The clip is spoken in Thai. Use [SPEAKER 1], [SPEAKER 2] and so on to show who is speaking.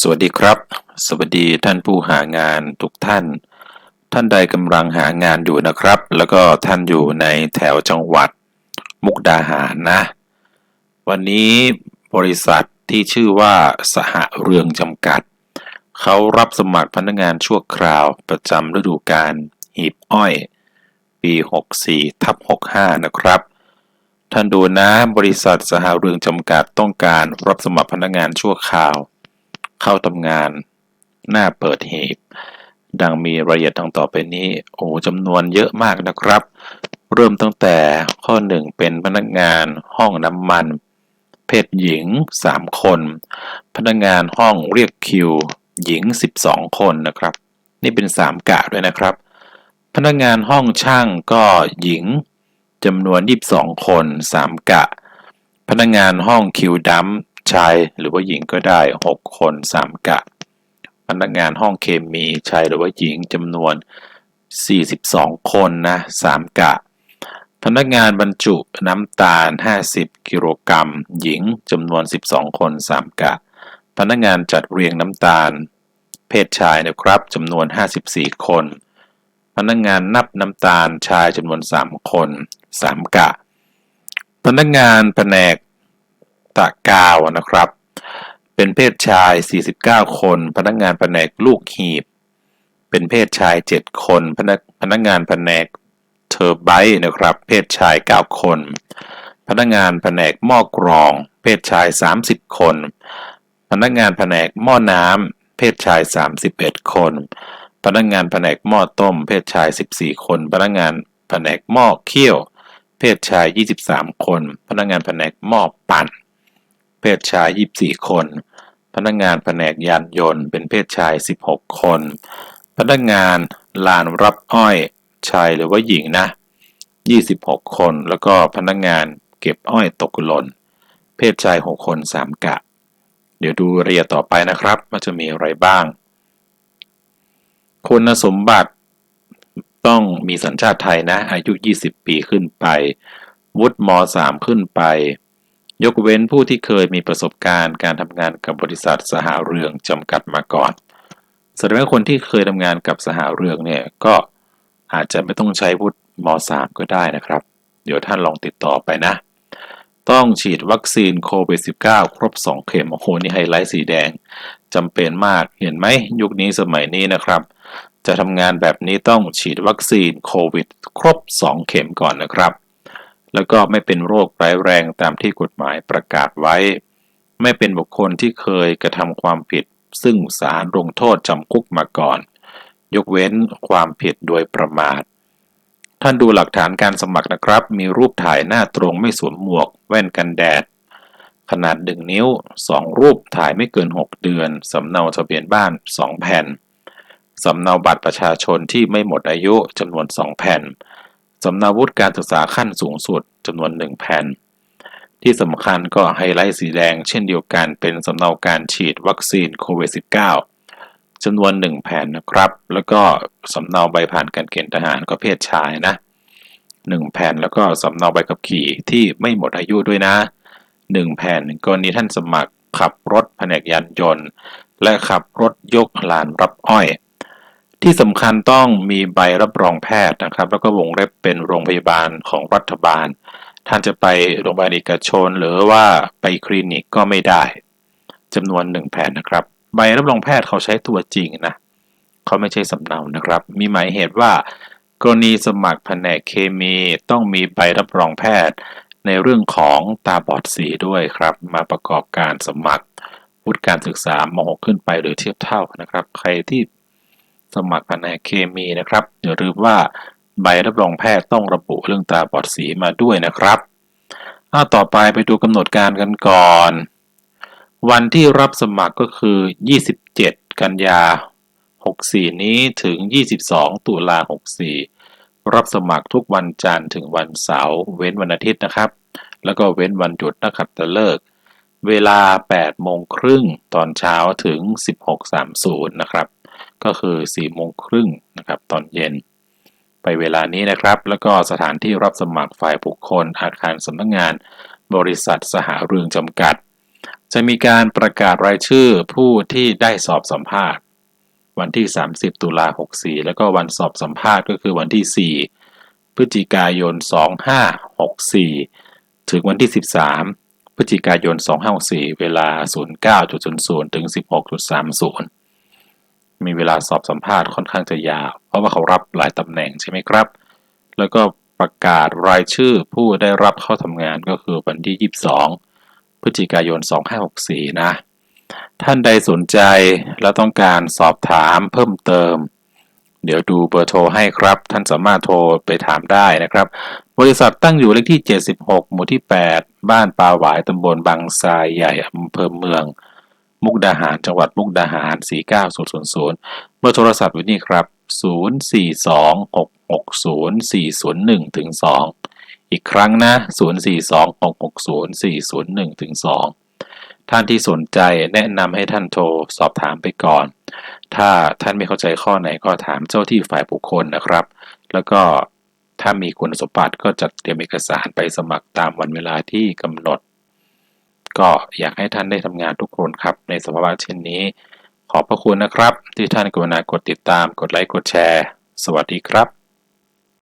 [SPEAKER 1] สวัสดีครับ สวัสดีท่านผู้หางานทุกท่าน ท่านใดกำลังหางานอยู่นะครับ แล้วก็ท่านอยู่ในแถวจังหวัดมุกดาหารนะ วันนี้บริษัทที่ชื่อว่าสหเรืองจำกัด เขารับสมัครพนักงานชั่วคราวประจำฤดูกาลหีบอ้อย ปี 64ทับ65 นะครับท่านดูนะบริษัทสหเรืองจำกัดต้องการรับสมัครพนักงานชั่วคราว เข้าทำงาน หน้าเปิดหีบ ดังมีรายละเอียดดังต่อไปนี้ โอ้จำนวนเยอะมากนะครับ เริ่มตั้งแต่ข้อหนึ่งเป็นพนักงานห้องน้ำมัน เพศหญิง 3 คน พนักงานห้องเรียกคิว หญิง 12 คนนะครับ นี่เป็น 3 กะด้วยนะครับ พนักงานห้องช่างก็หญิงจำนวน 22 คน 3 กะ พนักงานห้องคิวดัม ชายหรือว่าหญิงก็ได้ 6 คน 3 กะ พนักงานห้องเคมีชายหรือว่าหญิงจำนวน 42 คนนะ3กะ พนักงานบรรจุน้ำตาล 50 กิโลกรัม หญิงจำนวน 12 คน 3 กะ พนักงานจัดเรียงน้ำตาล เพศชายนะครับจำนวน 54 คน พนักงานนับน้ำตาลชายจำนวน 3 คน 3 กะพนักงานแผนก ตะกาวนะครับ เป็นเพศชาย 49 คน พนักงานแผนกลูกหีบ เป็นเพศชาย 7 คน พนักพนักงานแผนกเทอร์ไบต์นะครับ เพศชาย 9 คน พนักงานแผนกหม้อกรอง เพศชาย 30 คน พนักงานแผนกหม้อน้ำเพศชาย 31 คน พนักงานแผนกหม้อต้ม เพศชาย 14 คน พนักงานแผนกหม้อเคี่ยว เพศชาย 23 คน พนักงานแผนกหม้อปั่น เพศชาย 24 คน พนักงานแผนกยานยนต์เป็นเพศชาย 16 คน พนักงานลานรับอ้อยชายหรือว่าหญิงนะ 26 คน แล้วก็พนักงานเก็บอ้อยตกหล่น เพศชาย 6 คน 3 กะ เดี๋ยวดูเอียต่อไปนะครับว่าจะมีอะไรบ้าง คุณสมบัติต้องมีสัญชาติไทยนะ อายุ 20 ปีขึ้นไป วุฒิม .3 ขึ้นไป ยกเว้นผู้ที่เคยมีประสบการณ์การทำงานกับบริษัทสหเรืองจำกัดมาก่อนแสดงว่าคนที่เคยทำงานกับสหเรืองเนี่ยก็อาจจะไม่ต้องใช้วุฒิม .3 ก็ได้นะครับ เดี๋ยวท่านลองติดต่อไปนะ ต้องฉีดวัคซีนโควิด -19 ครบ 2 เข็มโอ้โหนี่ไฮไลท์สีแดงจำเป็นมากเห็นไหมยุคนี้สมัยนี้นะครับ จะทำงานแบบนี้ต้องฉีดวัคซีนโควิด ครบ 2 เข็มก่อนนะครับ แล้วก็ไม่เป็นโรคร้ายแรงตามที่กฎหมายประกาศไว้ ไม่เป็นบุคคลที่เคยกระทำความผิด ซึ่งศาลลงโทษจำคุกมาก่อน ยกเว้นความผิดโดยประมาท ท่านดูหลักฐานการสมัครนะครับ มีรูปถ่ายหน้าตรงไม่สวมหมวก แว่นกันแดด ขนาด 1 นิ้ว 2 รูปถ่ายไม่เกิน 6 เดือน สำเนาทะเบียนบ้าน 2 แผ่น สำเนาบัตรประชาชนที่ไม่หมดอายุจำนวน 2 แผ่น สำเนาวุฒิการศึกษาขั้นสูงสุดจำนวน1แผ่น ที่สำคัญก็ไฮไลท์สีแดงเช่นเดียวกันเป็นสำเนาการฉีดวัคซีนโควิด -19 จำนวน1แผ่นนะครับ แล้วก็สำเนาใบผ่านการเกณฑ์ทหารก็เพศชายนะ1แผ่นแล้วก็สำเนาใบขับขี่ที่ไม่หมดอายุด้วยนะ1แผ่นกรณีท่านสมัครขับรถแผนกยานยนต์ และขับรถยกลานรับอ้อย ที่สำคัญต้องมีใบรับรองแพทย์นะครับ แล้วก็วงเล็บเป็นโรงพยาบาลของรัฐบาล ท่านจะไปโรงพยาบาลเอกชน หรือว่าไปคลินิกก็ไม่ได้จำนวน1แผ่นนะครับ ใบรับรองแพทย์เขาใช้ตัวจริงนะเขาไม่ใช่สำเนานะครับ มีหมายเหตุว่า กรณีสมัครแผนกเคมีต้องมีใบรับรองแพทย์ ในเรื่องของตาบอดสีด้วยครับ มาประกอบการสมัครวุฒิการศึกษามหกขึ้นไปหรือเทียบเท่านะครับ ใครที่ สมัครแผนกเคมีนะครับอย่าลืมว่าใบรับรองแพทย์ต้องระบุเรื่องตาบอดสีมาด้วยนะครับอาต่อไปไปดูกำหนดการกันก่อน วันที่รับสมัครก็คือ 27 กันยา 64 นี้ถึง 22 ตุลา 64 รับสมัครทุกวันจันทร์ถึงวันเสาร์เว้นวันอาทิตย์นะครับ แล้วก็เว้นวันหยุดนักขัตฤกษ์เวลา 8 โมงครึ่งตอนเช้าถึง 16.30 นะครับ ก็คือ4โมงครึ่งนะครับตอนเย็น ไปเวลานี้นะครับ แล้วก็สถานที่รับสมัครฝ่ายบุคคล อาคารสำนักงงาน บริษัทสหเรืองจำกัด จะมีการประกาศรายชื่อผู้ที่ได้สอบสัมภาษณ์ วันที่ 30 ตุลา64 แล้วก็วันสอบสัมภาษณ์ก็คือวันที่ 4 พฤศจิกายน 2564 ถึงวันที่ 13พฤศจิกายน 2564 เวลา 09.00 ถึง 16.30 มีเวลาสอบสัมภาษณ์ค่อนข้างจะยาว เพราะว่าเขารับหลายตำแหน่งใช่ไหมครับ แล้วก็ประกาศรายชื่อผู้ได้รับเข้าทำงานก็คือวันที่ 22 พฤศจิกายน 2564 นะ ท่านใดสนใจและต้องการสอบถามเพิ่มเติม เดี๋ยวดูเบอร์โทรให้ครับ ท่านสามารถโทรไปถามได้นะครับ บริษัทตั้งอยู่เลขที่ 76 หมู่ที่ 8 บ้านปาหวายตำบลบางทรายใหญ่อำเภอเมือง มุกดาหาร จังหวัดมุกดาหาร 49000 เบอร์โทรศัพท์อยู่นี่ครับ 042660401ถึง2อีกครั้งนะ 0426604001ถึง2ท่านที่สนใจแนะนำให้ท่านโทรสอบถามไปก่อน ถ้าท่านไม่เข้าใจข้อไหนก็ถามเจ้าที่ฝ่ายบุคคลนะครับ แล้วก็ถ้ามีคุณสมบัติก็จัดเตรียมเอกสารไปสมัครตามวันเวลาที่กำหนด ก็อยากให้ท่านได้ทำงานทุกคนครับ ในสภาวะเช่นนี้ ขอบพระคุณนะครับ ที่ท่านกรุณากดติดตาม กดไลค์ กดแชร์ สวัสดีครับ